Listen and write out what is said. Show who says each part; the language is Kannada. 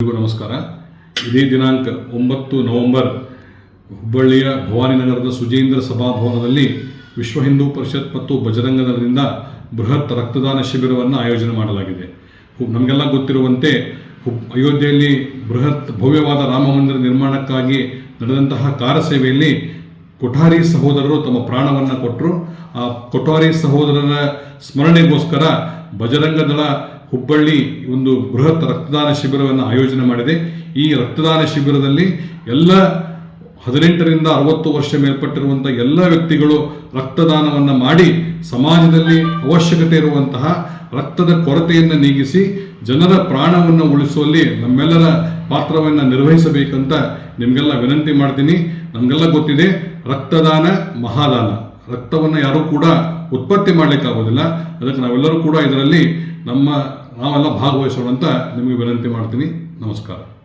Speaker 1: ನಮಸ್ಕಾರ. ಇದೇ ದಿನಾಂಕ ಒಂಬತ್ತು ನವೆಂಬರ್ ಹುಬ್ಬಳ್ಳಿಯ ಭವಾನಿನಗರದ ಸುಜೇಂದ್ರ ಸಭಾಭವನದಲ್ಲಿ ವಿಶ್ವ ಹಿಂದೂ ಪರಿಷತ್ ಮತ್ತು ಬಜರಂಗ ದಳದಿಂದ ಬೃಹತ್ ರಕ್ತದಾನ ಶಿಬಿರವನ್ನು ಆಯೋಜನೆ ಮಾಡಲಾಗಿದೆ. ನಮಗೆಲ್ಲ ಗೊತ್ತಿರುವಂತೆ ಅಯೋಧ್ಯೆಯಲ್ಲಿ ಬೃಹತ್ ಭವ್ಯವಾದ ರಾಮ ಮಂದಿರ ನಿರ್ಮಾಣಕ್ಕಾಗಿ ನಡೆದಂತಹ ಕಾರ್ಯಸೇವೆಯಲ್ಲಿ ಕೊಠಾರಿ ಸಹೋದರರು ತಮ್ಮ ಪ್ರಾಣವನ್ನು ಕೊಟ್ಟರು ಆ ಕೊಠಾರಿ ಸಹೋದರರ ಸ್ಮರಣೆಗೋಸ್ಕರ ಬಜರಂಗ ದಳ ಹುಬ್ಬಳ್ಳಿ ಒಂದು ಬೃಹತ್ ರಕ್ತದಾನ ಶಿಬಿರವನ್ನು ಆಯೋಜನೆ ಮಾಡಿದೆ. ಈ ರಕ್ತದಾನ ಶಿಬಿರದಲ್ಲಿ ಎಲ್ಲ ಹದಿನೆಂಟರಿಂದ ಅರವತ್ತು ವರ್ಷ ಮೇಲ್ಪಟ್ಟಿರುವಂಥ ಎಲ್ಲ ವ್ಯಕ್ತಿಗಳು ರಕ್ತದಾನವನ್ನು ಮಾಡಿ ಸಮಾಜದಲ್ಲಿ ಅವಶ್ಯಕತೆ ಇರುವಂತಹ ರಕ್ತದ ಕೊರತೆಯನ್ನು ನೀಗಿಸಿ ಜನರ ಪ್ರಾಣವನ್ನು ಉಳಿಸುವಲ್ಲಿ ನಮ್ಮೆಲ್ಲರ ಪಾತ್ರವನ್ನು ನಿರ್ವಹಿಸಬೇಕಂತ ನಿಮಗೆಲ್ಲ ವಿನಂತಿ ಮಾಡ್ತೀನಿ. ನಮಗೆಲ್ಲ ಗೊತ್ತಿದೆ, ರಕ್ತದಾನ ಮಹಾದಾನ. ರಕ್ತವನ್ನು ಯಾರೂ ಕೂಡ ಉತ್ಪತ್ತಿ ಮಾಡಲಿಕ್ಕಾಗೋದಿಲ್ಲ ಅದಕ್ಕೆ ನಾವೆಲ್ಲರೂ ಕೂಡ ಇದರಲ್ಲಿ ನಮ್ಮ ನಾವೆಲ್ಲ ಭಾಗವಹಿಸೋಣ ಅಂತ ನಿಮಗೆ ವಿನಂತಿ ಮಾಡ್ತೀನಿ. ನಮಸ್ಕಾರ.